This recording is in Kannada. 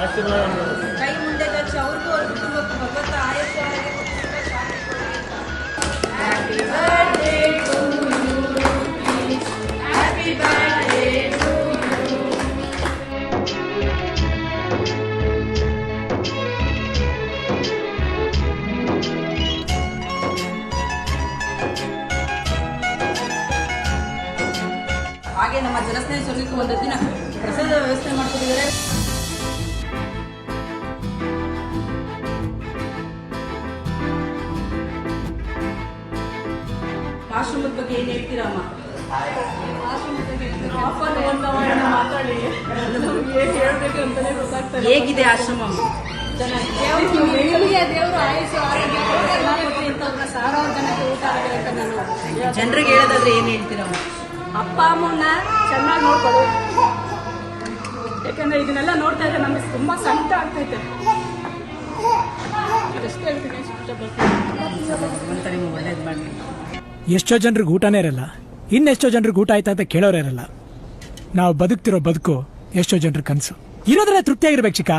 ಕೈ ಮುಂದೆ ಅವ್ರಿಗೂ ಅವ್ರ ಕುಟುಂಬಕ್ಕೂ ಭಗವಂತ you. ಹಾಗೆ ನಮ್ಮ ಜನಸ್ನೇಹಿ ಸುರಲಿಕ್ಕೆ ಒಂದು ದಿನ ಪ್ರಸಾದ ವ್ಯವಸ್ಥೆ ಮಾಡ್ತಿದ್ದಾರೆ. ಆಶ್ರಮದ ಬಗ್ಗೆ ಏನ್ ಹೇಳ್ತೀರಮ್ಮ ಮಾತಾಡಿ. ನಮ್ಗೆ ಹೇಳ್ಬೇಕು ಅಂತಾನೆ ಗೊತ್ತಾಗ್ತದೆ ಹೇಗಿದೆ ಆಶ್ರಮ? ಜನರಿಗೆ ಹೇಳೋದಾದ್ರೆ ಏನ್ ಹೇಳ್ತೀರಮ್ಮ ಅಪ್ಪ ಅಮ್ಮನ ಚೆನ್ನಾಗಿ ನೋಡ್ಕೊಳ್ಳಿ. ಯಾಕಂದ್ರೆ ಇದನ್ನೆಲ್ಲ ನೋಡ್ತಾ ಇದ್ರೆ ನಮಗೆ ತುಂಬಾ ಸಂಕಟ ಆಗ್ತೈತೆ. ಅಷ್ಟೇ ಹೇಳ್ತೀನಿ ಇಷ್ಟಪಡ್ತೀನಿ ಒಳ್ಳೇದು ಮಾಡಲಿ. ಎಷ್ಟೋ ಜನರಿಗೆ ಊಟನೇ ಇರಲ್ಲ. ಇನ್ನೆಷ್ಟೋ ಜನರಿಗೆ ಊಟ ಆಯ್ತಾ ಅಂತ ಕೇಳೋರೇ ಇರಲ್ಲ. ನಾವು ಬದುಕ್ತಿರೋ ಬದುಕು ಎಷ್ಟೋ ಜನರ ಕನಸು. ಇರೋದ್ರಲ್ಲೇ ತೃಪ್ತಿಯಾಗಿರ್ಬೇಕು ಚಿಕ್ಕ.